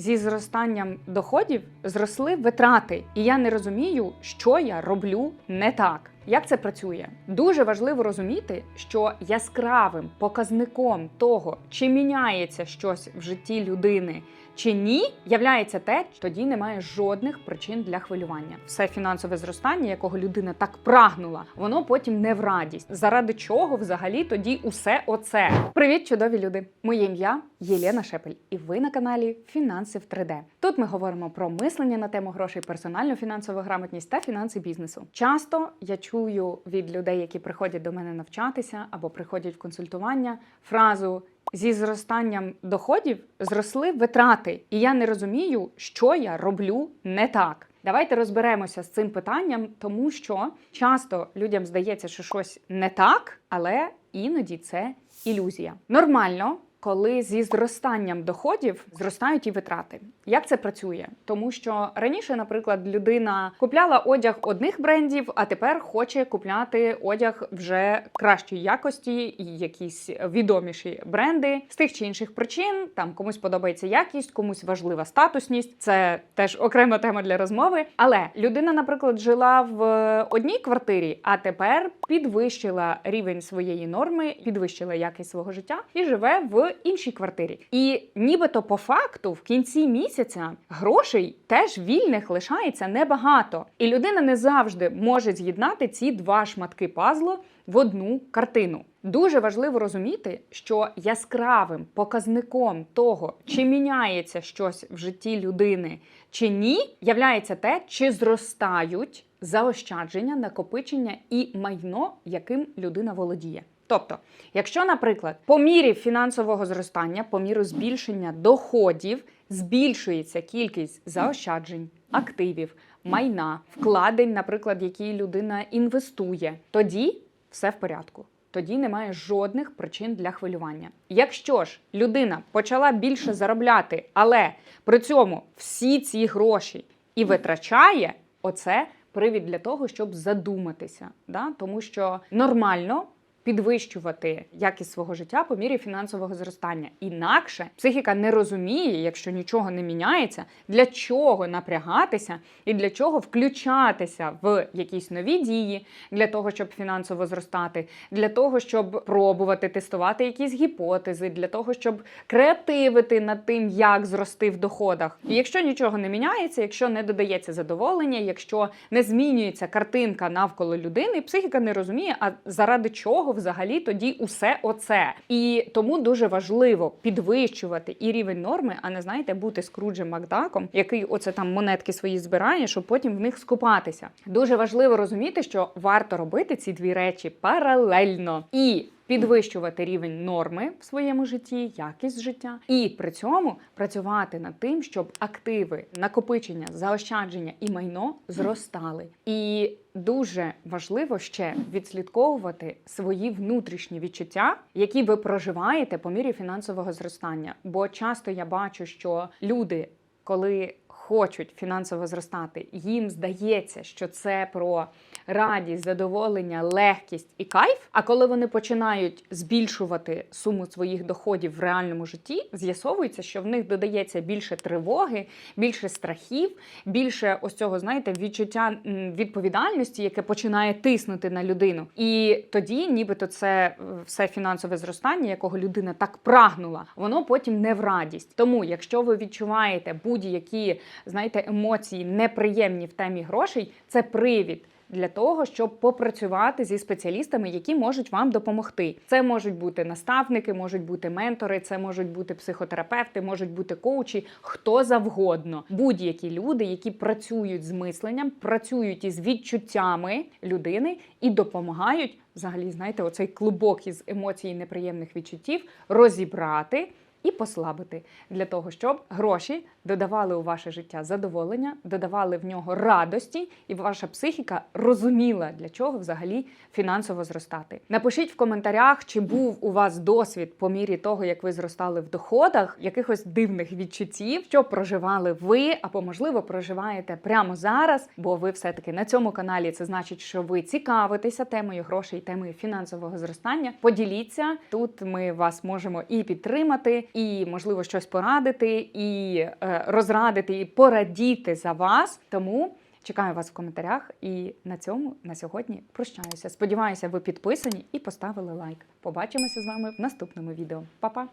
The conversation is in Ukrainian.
зі зростанням доходів зросли витрати, і я не розумію, що я роблю не так. Як це працює? Дуже важливо розуміти, що яскравим показником того, чи міняється щось в житті людини чи ні, являється те, що тоді немає жодних причин для хвилювання. Все фінансове зростання, якого людина так прагнула, воно потім не в радість. Заради чого взагалі тоді усе оце? Привіт, чудові люди! Моє ім'я Єлена Шепель, і ви на каналі Фінанси в 3D. Тут ми говоримо про мислення на тему грошей, персональну фінансову грамотність та фінанси бізнесу. Часто я чую від людей, які приходять до мене навчатися або приходять в консультування, фразу. Зі зростанням доходів зросли витрати, і я не розумію, що я роблю не так. Давайте розберемося з цим питанням, тому що часто людям здається, що щось не так, але іноді це ілюзія. Нормально, коли зі зростанням доходів зростають і витрати. Як це працює? Тому що раніше, наприклад, людина купляла одяг одних брендів, а тепер хоче купляти одяг вже кращої якості якісь відоміші бренди з тих чи інших причин. Там комусь подобається якість, комусь важлива статусність. Це теж окрема тема для розмови. Але людина, наприклад, жила в одній квартирі, а тепер підвищила рівень своєї норми, підвищила якість свого життя і живе в іншій квартирі. І нібито по факту в кінці місяця грошей теж вільних лишається небагато. І людина не завжди може з'єднати ці два шматки пазлу в одну картину. Дуже важливо розуміти, що яскравим показником того, чи міняється щось в житті людини чи ні, являється те, чи зростають заощадження, накопичення і майно, яким людина володіє. Тобто, якщо, наприклад, по мірі фінансового зростання, по міру збільшення доходів збільшується кількість заощаджень, активів, майна, вкладень, наприклад, які людина інвестує, тоді все в порядку. Тоді немає жодних причин для хвилювання. Якщо ж людина почала більше заробляти, але при цьому всі ці гроші і витрачає, оце привід для того, щоб задуматися. Да? Тому що нормально підвищувати якість свого життя по мірі фінансового зростання. Інакше психіка не розуміє, якщо нічого не міняється, для чого напрягатися і для чого включатися в якісь нові дії для того, щоб фінансово зростати, для того, щоб пробувати тестувати якісь гіпотези, для того, щоб креативити над тим, як зрости в доходах. І якщо нічого не міняється, якщо не додається задоволення, якщо не змінюється картинка навколо людини, психіка не розуміє, а заради чого взагалі тоді усе оце. І тому дуже важливо підвищувати і рівень норми, а не знаєте, бути скруджем Макдаком, який оце там монетки свої збирає, щоб потім в них скупатися. Дуже важливо розуміти, що варто робити ці дві речі паралельно і. Підвищувати рівень норми в своєму житті, якість життя, і при цьому працювати над тим, щоб активи, накопичення, заощадження і майно зростали. І дуже важливо ще відслідковувати свої внутрішні відчуття, які ви проживаєте по мірі фінансового зростання. Бо часто я бачу, що люди, коли хочуть фінансово зростати, їм здається, що це про радість, задоволення, легкість і кайф. А коли вони починають збільшувати суму своїх доходів в реальному житті, з'ясовується, що в них додається більше тривоги, більше страхів, більше ось цього, знаєте, відчуття відповідальності, яке починає тиснути на людину. І тоді, нібито це е, все фінансове зростання, якого людина так прагнула, воно потім не в радість. Тому, якщо ви відчуваєте будь-які знаєте, емоції неприємні в темі грошей, це привід. Для того щоб попрацювати зі спеціалістами, які можуть вам допомогти. Це можуть бути наставники, можуть бути ментори, це можуть бути психотерапевти, можуть бути коучі, хто завгодно. Будь-які люди, які працюють з мисленням, працюють із відчуттями людини і допомагають взагалі, знаєте, оцей клубок із емоцій неприємних відчуттів розібрати. І послабити для того, щоб гроші додавали у ваше життя задоволення, додавали в нього радості, і ваша психіка розуміла, для чого взагалі фінансово зростати. Напишіть в коментарях, чи був у вас досвід по мірі того, як ви зростали в доходах, якихось дивних відчуттів, що проживали ви, або можливо проживаєте прямо зараз, бо ви все-таки на цьому каналі. Це значить, що ви цікавитеся темою грошей, темою фінансового зростання. Поділіться тут. Ми вас можемо і підтримати і, можливо, щось порадити, і е, розрадити, і порадіти за вас. Тому чекаю вас в коментарях. І на цьому на сьогодні прощаюся. Сподіваюся, ви підписані і поставили лайк. Побачимося з вами в наступному відео. Па-па!